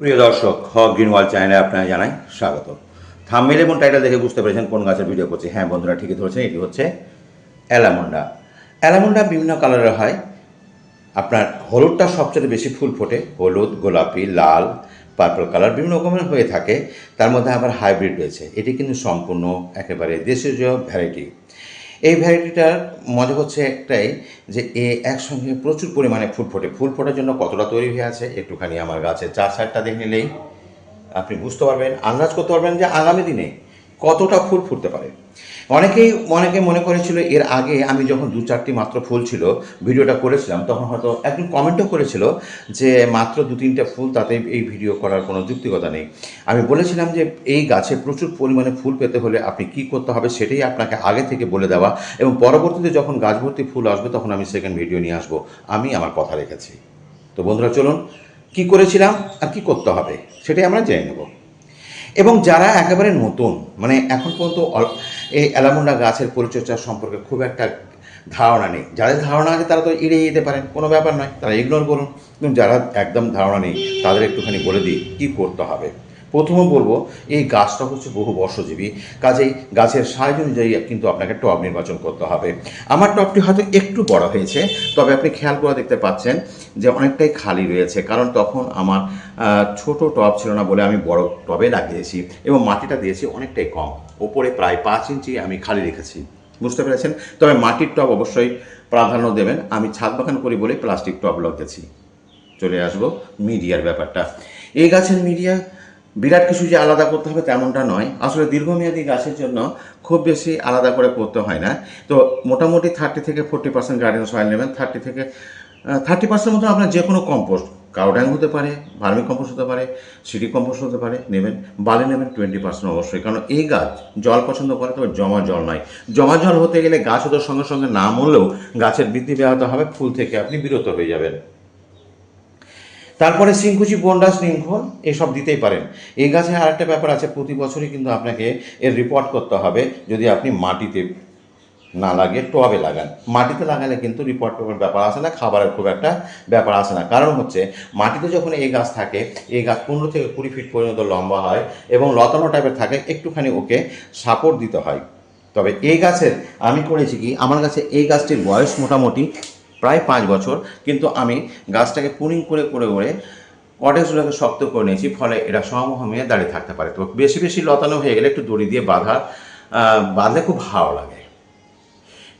প্রিয় দর্শক, হক গ্রিন ওয়াল চ্যানেলে আপনারা জানাই স্বাগত। থাম্বেল এবং টাইটেল দেখে বুঝতে পেরেছেন কোন গাছের ভিডিও করছি। হ্যাঁ বন্ধুরা ঠিকই ধরেছেন, এটি হচ্ছে অ্যালামন্ডা। অ্যালামন্ডা বিভিন্ন কালারের হয়। আপনার হলুদটা সবচেয়ে বেশি ফুল ফোটে। হলুদ, গোলাপি, লাল পার্পল কালার বিভিন্ন রকমের হয়ে থাকে। তার মধ্যে আবার হাইব্রিড রয়েছে। এটি কিন্তু সম্পূর্ণ একেবারে দেশীয় ভ্যারাইটি এই ভ্যারাইটিটার মজা হচ্ছে একটাই যে এ একসঙ্গে প্রচুর পরিমাণে ফুল ফোটে। ফুল ফোটার জন্য কতটা তৈরি হয়ে আছে একটুখানি আমার গাছের চার সারটা দেখে নিলেই আপনি বুঝতে পারবেন, আন্দাজ করতে পারবেন যে আগামী দিনে কতটা ফুল ফুটতে পারে? অনেকেই, অনেকে মনে করেছিল এর আগে আমি যখন দু চারটি মাত্র ফুল ছিল, ভিডিওটা করেছিলাম, তখন হয়তো একজন কমেন্টও করেছিল যে মাত্র দু তিনটে ফুল তাতে এই ভিডিও করার কোনো যুক্তিকতা নেই। আমি বলেছিলাম যে এই গাছে প্রচুর পরিমাণে ফুল পেতে হলে আপনি কি করতে হবে সেটাই আপনাকে আগে থেকে বলে দেওয়া এবং পরবর্তীতে যখন গাছ ভর্তি ফুল আসবে তখন আমি সেকেন্ড ভিডিও নিয়ে আসব। আমি আমার কথা রেখেছি। তো বন্ধুরা, চলুন কি করেছিলাম আর কি করতে হবে সেটাই আমরা জেনে নেব। এবং যারা একেবারে নতুন মানে এখন পর্যন্ত এই অ্যালামুন্ডা গাছের পরিচর্যা সম্পর্কে খুব একটা ধারণা নেই। যাদের ধারণা আছে তারা তো এড়িয়ে যেতে পারেন, কোনো ব্যাপার নয়, তারা ইগনোর করুন। কিন্তু যারা একদম ধারণা নেই, তাদের একটুখানি বলে দিই, কী করতে হবে? প্রথমে বলব, এই গাছটা হচ্ছে বহু বর্ষজীবী। কাজেই গাছের সাইজ অনুযায়ী কিন্তু আপনাকে টব নির্বাচন করতে হবে। আমার টবটি হয়তো একটু বড় হয়েছে, তবে আপনি খেয়াল করে দেখতে পাচ্ছেন যে অনেকটাই খালি রয়েছে, কারণ তখন আমার ছোট টব ছিল না বলে আমি বড় টবে লাগিয়েছি এবং মাটিটা দিয়েছি অনেকটাই কম। ওপরে প্রায় পাঁচ ইঞ্চি আমি খালি রেখেছি। বুঝতে পেরেছেন? তবে মাটির টব অবশ্যই প্রাধান্য দেবেন। আমি ছাদ বাগান করি বলে প্লাস্টিক টব লাগিয়েছি চলে আসব মিডিয়ার ব্যাপারটা। এই গাছের মিডিয়া বিরাট কিছু যে আলাদা করতে হবে তেমনটা নয়। আসলে দীর্ঘমেয়াদী গাছের জন্য খুব বেশি আলাদা করে করতে হয় না। তো মোটামুটি থার্টি থেকে ফোর্টি পার্সেন্ট গার্ডেন সয়েল নেবেন। থার্টি থেকে থার্টি পার্সেন্ট মতো আপনার যে কোনো কম্পোস্ট কাউড্যাং হতে পারে ভার্মি কম্পোস্ট হতে পারে সিটি কম্পোস্ট হতে পারে, নেবেন। বালি নেবেন টোয়েন্টি পার্সেন্ট অবশ্যই। কারণ এই গাছ জল পছন্দ করে, তবে জমা জল নয়। জমা জল হতে গেলে গাছ ওদের সঙ্গে সঙ্গে না মরলেও গাছের বৃদ্ধি ব্যাহত হবে, ফুল থেকে আপনি বিরত হয়ে যাবেন। তারপরে সিংকুচি বন্ডাস নিমখোল এসব দিতেই পারেন। এই গাছে আরেকটা ব্যাপার আছে, প্রতি বছরই কিন্তু আপনাকে এর রিপোর্ট করতে হবে, যদি আপনি মাটিতে না লাগে টবে লাগান। মাটিতে লাগালে কিন্তু রিপোর্ট টোপের ব্যাপার আসে না, খাবারের খুব একটা ব্যাপার আসে না। কারণ হচ্ছে, মাটিতে যখন এই গাছ থাকে, এই গাছ পনেরো থেকে কুড়ি ফিট পর্যন্ত লম্বা হয় এবং লতানো টাইপের থাকে, একটুখানি ওকে সাপোর্ট দিতে হয়। তবে এই গাছের, আমি করেছি কি, আমার কাছে এই গাছটির বয়স মোটামুটি প্রায় পাঁচ বছর, কিন্তু আমি গাছটাকে পুনিং করে করে করে কটেজগুলোকে শক্ত করে নিয়েছি, ফলে এটা সমহমে দাঁড়িয়ে থাকতে পারে। তো বেশি বেশি লতানো হয়ে গেলে একটু দড়ি দিয়ে বাঁধা বাঁধলে খুব ভালো লাগে।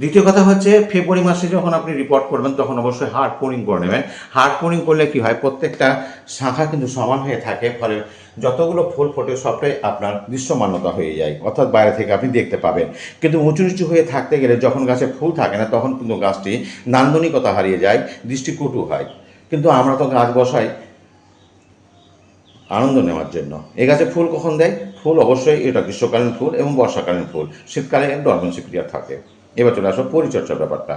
দ্বিতীয় কথা হচ্ছে ফেব্রুয়ারি মাসে যখন আপনি রিপোর্ট করবেন, তখন অবশ্যই হার্ড পোরিং করে নেবেন। হার্ড পোরিং করলে কি হয়, প্রত্যেকটা শাখা কিন্তু সমান হয়ে থাকে, ফলে যতগুলো ফুল ফোটে সবটাই আপনার দৃশ্যমান্যতা হয়ে যায়, অর্থাৎ বাইরে থেকে আপনি দেখতে পাবেন। কিন্তু উঁচু নিচু হয়ে থাকতে গেলে যখন গাছে ফুল থাকে না, তখন কিন্তু গাছটি নান্দনিকতা হারিয়ে যায়, দৃষ্টিকটু হয়। কিন্তু আমরা তো গাছ বসাই, আনন্দ নেওয়ার জন্য। এই গাছে ফুল কখন দেয়? ফুল অবশ্যই এটা গ্রীষ্মকালীন ফুল এবং বর্ষাকালীন ফুল, শীতকালে ডরমেন্সি পিরিয়ড থাকে। এবার চলে আসো পরিচর্যার ব্যাপারটা।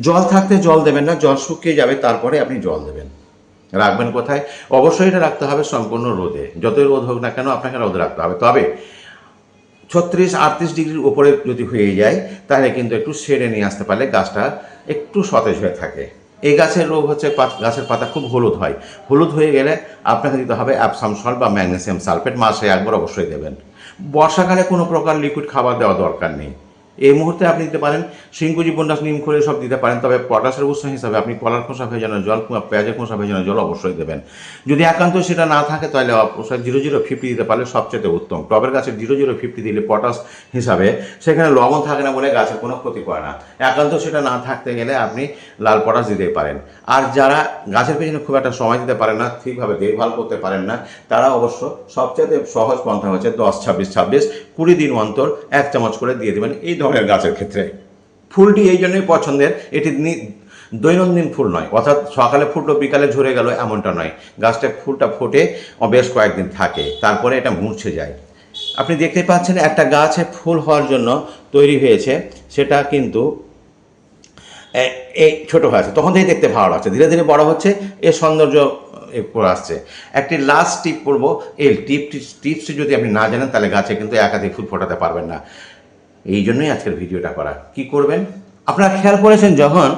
জল থাকতে জল দেবেন না, জল শুকিয়ে যাবে, তারপরে আপনি জল দেবেন। রাখবেন কোথায়? অবশ্যই এটা রাখতে হবে সম্পূর্ণ রোদে। যতই রোদ হোক না কেন আপনাকে রোদে রাখতে হবে। তবে ছত্রিশ আটত্রিশ ডিগ্রির উপরে যদি হয়ে যায়, তাহলে কিন্তু একটু সেরে নিয়ে আসতে পারলে গাছটা একটু সতেজ হয়ে থাকে। এই গাছের রোগ হচ্ছে গাছের পাতা খুব হলুদ হয়। হলুদ হয়ে গেলে আপনাকে দিতে হবে অ্যাপসাম সল্ট বা ম্যাগনেসিয়াম সালফেট। মাসে একবার অবশ্যই দেবেন। বর্ষাকালে কোনো প্রকার লিকুইড খাবার দেওয়া দরকার নেই। এই মুহূর্তে আপনি দিতে পারেন সিংকুজি বন্ডাস নিম করে সব দিতে পারেন, তবে পটাশের উৎস হিসাবে আপনি কলার খোসা ভেজানো জল পেঁয়াজের খোসা ভেজানো জল অবশ্যই দেবেন। যদি একান্ত সেটা না থাকে তাহলে অবশ্যই জিরো জিরো ফিফটি দিতে পারলে সবচেয়ে উত্তম। টবের গাছে জিরো জিরো ফিফটি দিলে পটাশ হিসাবে সেখানে লবণ থাকে না বলে গাছের কোনো ক্ষতি করে না। একান্ত সেটা না থাকতে গেলে আপনি লাল পটাশ দিতে পারেন। আর যারা গাছের পেছনে খুব একটা সময় দিতে পারেন না, ঠিকভাবে দেখভাল করতে পারেন না, তারা অবশ্য সবচেয়ে সহজ পন্থা হচ্ছে দশ, ছাব্বিশ ছাব্বিশ, কুড়ি দিন অন্তর এক চামচ করে দিয়ে দেবেন। এই ধরনের গাছের ক্ষেত্রে। ফুলটি এই জন্যই পছন্দের এটি দৈনন্দিন ফুল নয় অর্থাৎ সকালে ফুটলো বিকালে ঝরে গেল এমনটা নয়। গাছটা ফুলটা ফোটে বেশ কয়েকদিন থাকে তারপরে এটা মুছে যায়। আপনি দেখতে পাচ্ছেন একটা গাছে ফুল হওয়ার জন্য তৈরি হয়েছে সেটা কিন্তু এই ছোট হয়ে আছে তখন থেকে দেখতে ভালো লাগছে। ধীরে ধীরে বড় হচ্ছে এর সৌন্দর্য এ, আসছে। একটি লাস্ট টিপ পড়ব এই টিপটি টিপসটি যদি আপনি না জানেন তাহলে গাছে কিন্তু একাধিক ফুল ফোটাতে পারবেন না। এই জন্যই আজকের ভিডিওটা করা। কি করবেন? আপনারা খেয়াল করেছেন যখন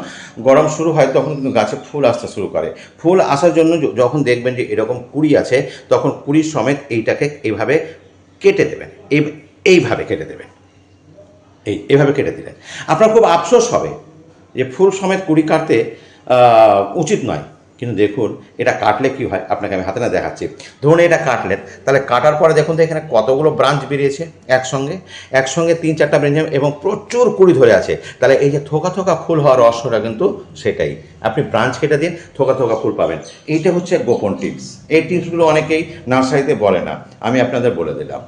গরম শুরু হয় তখন কিন্তু গাছে ফুল আসতে শুরু করে। ফুল আসার জন্য যখন দেখবেন যে এরকম কুড়ি আছে, তখন কুড়ির সমেত এইটাকে এইভাবে কেটে দেবেন। এই, এইভাবে কেটে দেবেন। এই এভাবে কেটে দিলেন। আপনার খুব আফসোস হবে যে ফুল সমেত কুড়ি কাটতে উচিত নয়। কিন্তু দেখুন, এটা কাটলে কি হয়? আপনাকে আমি হাতে না দেখাচ্ছি। ধরুন এটা কাটলেন, তাহলে কাটার পরে দেখুন তো এখানে কতগুলো ব্রাঞ্চ বেরিয়েছে একসঙ্গে। একসঙ্গে তিন চারটা ব্রাঞ্চ এবং প্রচুর কুড়ি ধরে আছে। তাহলে এই যে থোকা থোকা ফুল হওয়ার রহস্যটা কিন্তু সেটাই। আপনি ব্রাঞ্চ কেটে দিন, থোকা থোকা ফুল পাবেন। এইটা হচ্ছে গোপন টিপস এই টিপসগুলো অনেকেই নার্সারিতে বলে না। আমি আপনাদের বলে দিলাম।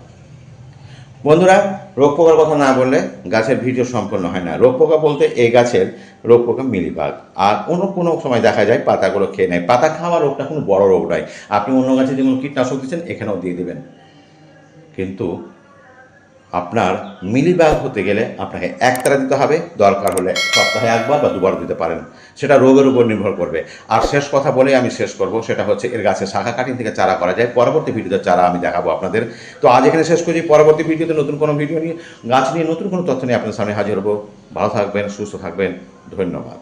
বন্ধুরা, রোগ পোকার কথা না বললে গাছের ভিডিও সম্পন্ন হয় না। রোগ পোকা বলতে এই গাছের রোগ পোকা মিলিবাগ আর অন্য কোনো সময় দেখা যায় পাতাগুলো খেয়ে নেয়। পাতা খাওয়া রোগটা কোনো বড় রোগ নয়। আপনি অন্য গাছে যেমন কীটনাশক দিচ্ছেন, এখানেও দিয়ে দেবেন। কিন্তু আপনার মিলিবাগ হতে গেলে আপনাকে একতারা দিতে হবে, দরকার হলে সপ্তাহে একবার বা দুবার দিতে পারেন। সেটা রোগের উপর নির্ভর করবে। আর শেষ কথা বলে আমি শেষ করব, সেটা হচ্ছে এর গাছের শাখা কাটিং থেকে চারা করা যায়। পরবর্তী ভিডিওতে চারা আমি দেখাবো আপনাদের। তো আজ এখানে শেষ করছি। পরবর্তী ভিডিওতে নতুন কোনো ভিডিও নিয়ে, গাছ নিয়ে নতুন কোনো তথ্য নিয়ে আপনার সামনে হাজির হব। ভালো থাকবেন, সুস্থ থাকবেন। ধন্যবাদ।